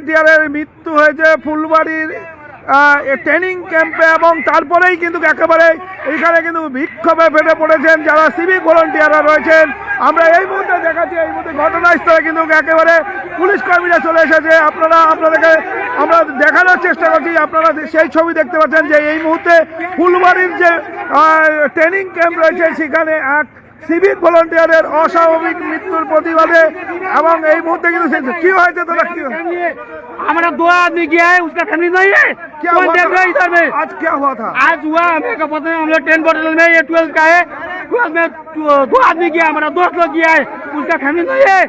ভলেন্টিয়ারের মৃত্যু হয়েছে ফুলবাড়ির ট্রেনিং ক্যাম্পে এবং তারপরেই কিন্তু একেবারে এখানে কিন্তু বিক্ষোভে ফেটে পড়েছেন যারা সিভিক ভলেন্টিয়াররা রয়েছেন। আমরা এই মুহূর্তে দেখাচ্ছি, এই মুহূর্তে ঘটনাস্থলে কিন্তু একেবারে পুলিশ কর্মীরা চলে এসেছে। আপনারা, আপনাদেরকে আমরা দেখানোর চেষ্টা করছি, আপনারা সেই ছবি দেখতে পাচ্ছেন যে এই মুহূর্তে ফুলবাড়ির যে ট্রেনিং ক্যাম্প রয়েছে, সেখানে এক সিভিক ভলেন্টিয়ারের অস্বাভাবিক মৃত্যুর প্রতিবাদে এবং এই মুহূর্তে কিন্তু সে- কি হয়েছে তোরা কি हमारा दो आदमी गया है उसका फैमिली नहीं है क्या कौन हुआ देख था? रहा है इधर में आज क्या हुआ था आज हुआ हमें का पता नहीं हम लोग टेन बॉटल में ये ट्वेल्व का है ट्वेल्व में दो- दो आदमी गया हमारा दोस्त लोग गया है उसका फैमिली नहीं है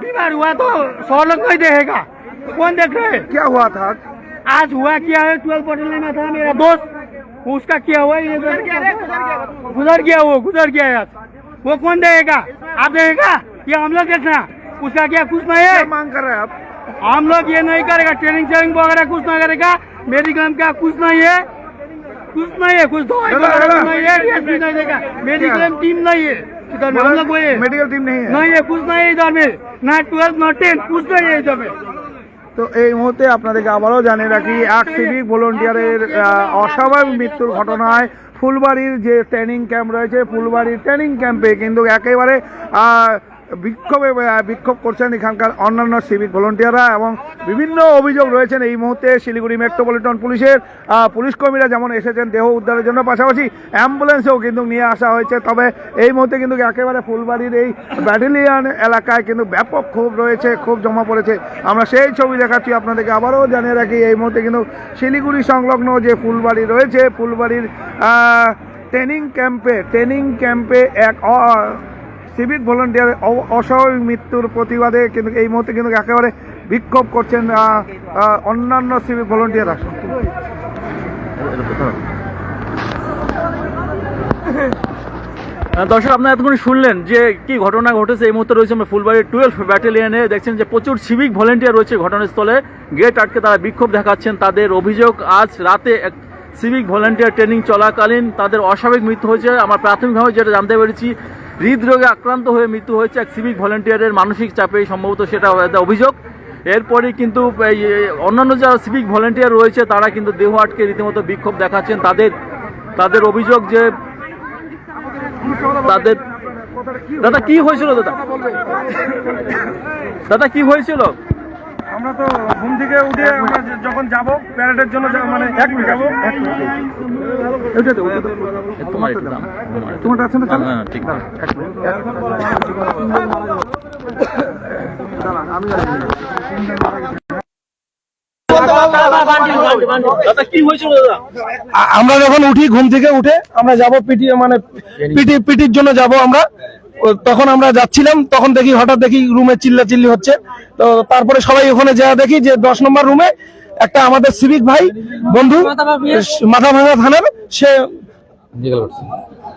बीमार हुआ तो सौ लोग नहीं देखेगा कौन देख रहे हैं क्या हुआ था आज? आज हुआ क्या है ट्वेल्व बॉटल में था मेरा दोस्त उसका क्या हुआ ये गुजर गया वो गुजर गया यार। वो कौन देगा? आप देगा? ये हम लोग देखना। उसका क्या कुछ नहीं है? मांग कर रहे हैं आप? हम लोग ये नहीं करेगा। ट्रेनिंग ट्रेनिंग वगैरह कुछ नहीं करेगा। मेरी मेडिकल का कुछ नहीं है। कुछ नहीं है। कुछ दवाई। नहीं है। नहीं देगा। मेडिकल टीम नहीं है। इधर हम लोग मेडिकल टीम नहीं है। नहीं है। कुछ नहीं है इधर में। ना ट्वेल्थ ना टेंथ कुछ नहीं है इधर में। তো এই মুহূর্তে আপনাদেরকে আবারও জানিয়ে রাখি, এক সিভিক ভলেন্টিয়ারের অস্বাভাবিক মৃত্যুর ঘটনায় ফুলবাড়ির যে ট্রেনিং ক্যাম্প রয়েছে, ফুলবাড়ির ট্রেনিং ক্যাম্পে কিন্তু একেবারে বিক্ষোভে বিক্ষোভ করছেন এখানকার অন্যান্য সিভিক ভলেন্টিয়াররা এবং বিভিন্ন অভিযোগ রয়েছেন এই মুহূর্তে শিলিগুড়ি মেট্রোপলিটন পুলিশের। পুলিশ কর্মীরা যেমন এসেছেন, দেহ উদ্ধারের জন্য পাশাপাশি অ্যাম্বুলেন্সেও কিন্তু নিয়ে আসা হয়েছে। তবে এই মুহূর্তে কিন্তু একেবারে ফুলবাড়ির এই ব্যাটালিয়ান এলাকায় কিন্তু ব্যাপক ক্ষোভ রয়েছে, ক্ষোভ জমা পড়েছে। আমরা সেই ছবি দেখাচ্ছি, আপনাদেরকে আবারও জানিয়ে রাখি, এই মুহূর্তে কিন্তু শিলিগুড়ি সংলগ্ন যে ফুলবাড়ি রয়েছে, ফুলবাড়ির ট্রেনিং ক্যাম্পে ট্রেনিং ক্যাম্পে এক সিভিক ভলেন্টিয়ার অস্বাভাবিক মৃত্যুর প্রতিবাদে কিন্তু এই মুহূর্তে কিন্তু একেবারে বিক্ষোভ করছেন অন্যান্য সিভিক ভলেন্টিয়াররা। দর্শক, আপনারা এতক্ষণ শুনলেন যে কি ঘটনা ঘটেছে, এই মুহূর্তে রয়েছে আমরা ফুলবাড়ির টুয়েলভ ব্যাটালিয়নে। দেখছেন যে প্রচুর সিভিক ভলেন্টিয়ার রয়েছে ঘটনাস্থলে। গেট আটকে তারা বিক্ষোভ দেখাচ্ছেন। তাদের অভিযোগ, আজ রাতে এক সিভিক ভলেন্টিয়ার ট্রেনিং চলাকালীন তাদের অস্বাভাবিক মৃত্যু হয়েছে। আমার প্রাথমিকভাবে যেটা জানতে পেরেছি হৃদরোগে আক্রান্ত হয়ে মৃত্যু হয়েছে এক সিভিক ভলেন্টিয়ারের মানসিক চাপে সম্ভবত সেটা অভিযোগ। এরপরে কিন্তু অন্যান্য যারা সিভিক ভলেন্টিয়ার রয়েছে, তারা কিন্তু দেহ আটকে রীতিমতো বিক্ষোভ দেখাচ্ছেন। তাদের তাদের অভিযোগ যে তাদের দাদা, কি হয়েছিল দাদা? দাদা, কি হয়েছিল? আমরা তো ঘুম থেকে উঠে আমরা যখন যাব প্যারেডের জন্য মানে এক মিনিট যাব ওইটা তো, তোমার তোমারটা আছে না হ্যাঁ, ঠিক। দাদা কি হয়েছিল দাদা আ- আমরা যখন উঠি ঘুম থেকে উঠে আমরা যাব পিটি মানে পিটি পিটির জন্য যাব আমরা। তখন আমরা যাচ্ছিলাম, তখন দেখি হঠাৎ দেখি রুমে চিল্লা চিল্লি হচ্ছে। তো তারপরে সবাই ওখানে যা দেখি যে দশ নম্বর রুমে একটা আমাদের সিভিক ভাই, বন্ধু, মাথা ভাঙা থানার, সে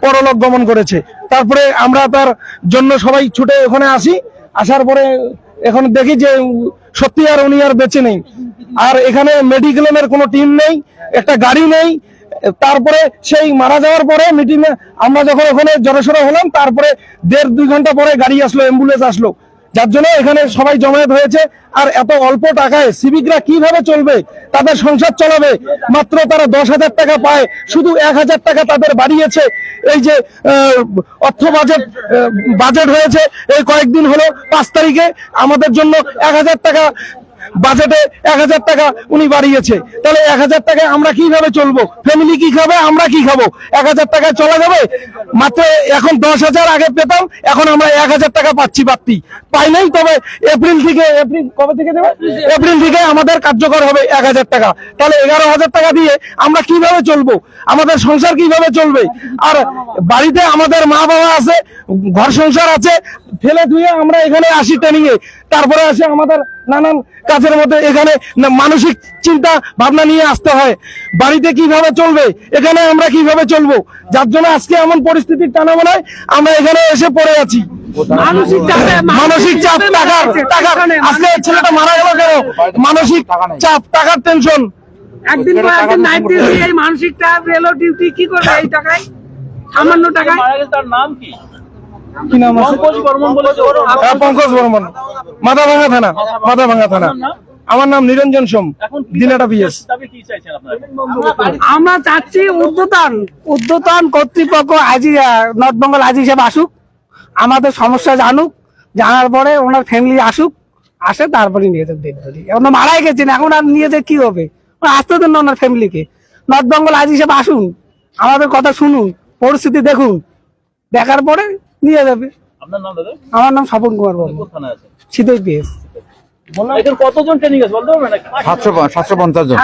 পরলোক গমন করেছে। তারপরে আমরা তার জন্য সবাই ছুটে ওখানে আসি, আসার পরে এখন দেখি যে সত্যি আর উনি আর বেঁচে নেই। আর এখানে মেডিক্লেমের কোনো টিম নেই, একটা গাড়ি নেই তারপরে সেই মারা যাওয়ার পরে মিটিং আমরা যখন ওখানে জড়সড়ো হলাম, তারপরে দেড় দুই ঘণ্টা পরে গাড়ি আসলো অ্যাম্বুলেন্স আসলো। যার জন্য এখানে সবাই জমায়েত হয়েছে। আর এত অল্প টাকায় সিভিকরা কীভাবে চলবে? তাদের সংসার চলাবে। মাত্র তারা দশ হাজার টাকা পায়। শুধু এক হাজার টাকা তাদের বাড়িয়েছে। এই যে অর্থ বাজেট বাজেট হয়েছে। এই কয়েকদিন হলো, পাঁচ তারিখে। আমাদের জন্য এক হাজার টাকা বাজেটে এক হাজার টাকা উনি বাড়িয়েছে। তাহলে এক হাজার টাকায় আমরা কীভাবে চলবো? ফ্যামিলি কি খাবে? আমরা কি খাব? এক হাজার টাকায় চলা যাবে? মাত্র এখন দশ হাজার আগে পেতাম, এখন আমরা এক হাজার টাকা পাচ্ছি পাচ্ছি পাই নাই, তবে এপ্রিল থেকে, এপ্রিল কবে থেকে দেবে? এপ্রিল থেকে আমাদের কার্যকর হবে এক হাজার টাকা। তাহলে এগারো হাজার টাকা দিয়ে আমরা কীভাবে চলবো? আমাদের সংসার কীভাবে চলবে? আর বাড়িতে আমাদের মা বাবা আছে, ঘর সংসার আছে, ফেলে ধুয়ে আমরা এখানে আসি ট্রেনিং এ তারপরে আসে আমাদের নানান কাজের মধ্যে। এখানে মানসিক চিন্তা ভাবনা নিয়ে আসতে হয়। বাড়িতে কীভাবে চলবে? এখানে আমরা কীভাবে চলবো? যার জন্য আজকে এমন পরিস্থিতির টানা বানায় আমরা এখানে এসে পড়ে আছি। মানসিক চাপে চাপ টাকার টাকার। আজকে ছেলেটা মারা গেল কেন? মানসিক চাপ টাকার টেনশন একদিন পর একদিন নাইট ডিউটি এই মানসিক চাপ রেলো ডিউটি কি করবে এই টাকায়? সামান্য টাকায়। মারা গেছে তার নাম কি? কি নাম আছে? পঙ্কজ বর্মন বলেছে ওর হ্যাঁ, পঙ্কজ বর্মন। মাথা ভাঙা থানা। মাথা ভাঙা থানা আমার নাম নিরঞ্জন সোম দিনাটা পিএস আমরা চাচ্ছি উদ্যতন উদ্যতন কর্তৃপক্ষ আজি নর্থ বেঙ্গল আজি হিসেবে আসুক আমাদের সমস্যা জানুক জানার পরে ওনার ফ্যামিলি আসুক আসে তারপরে নিয়ে যাবে এখন মারাই গেছেন এখন আর নিয়ে যে কি হবে? আসতে দেন না ওনার ফ্যামিলিকে নর্থ বেঙ্গল আজি হিসেবে আসুন আমাদের কথা শুনুন পরিস্থিতি দেখুন। দেখার পরে নিয়ে যাবে। আপনার নাম দাদা? আমার নাম স্বপন কুমার বাবু কোথায় আছে? শীতল পিএস। এখানে কতজন ট্রেনিং আছে বলতে পারবেন? সাতশো সাতশো পঞ্চাশ। জন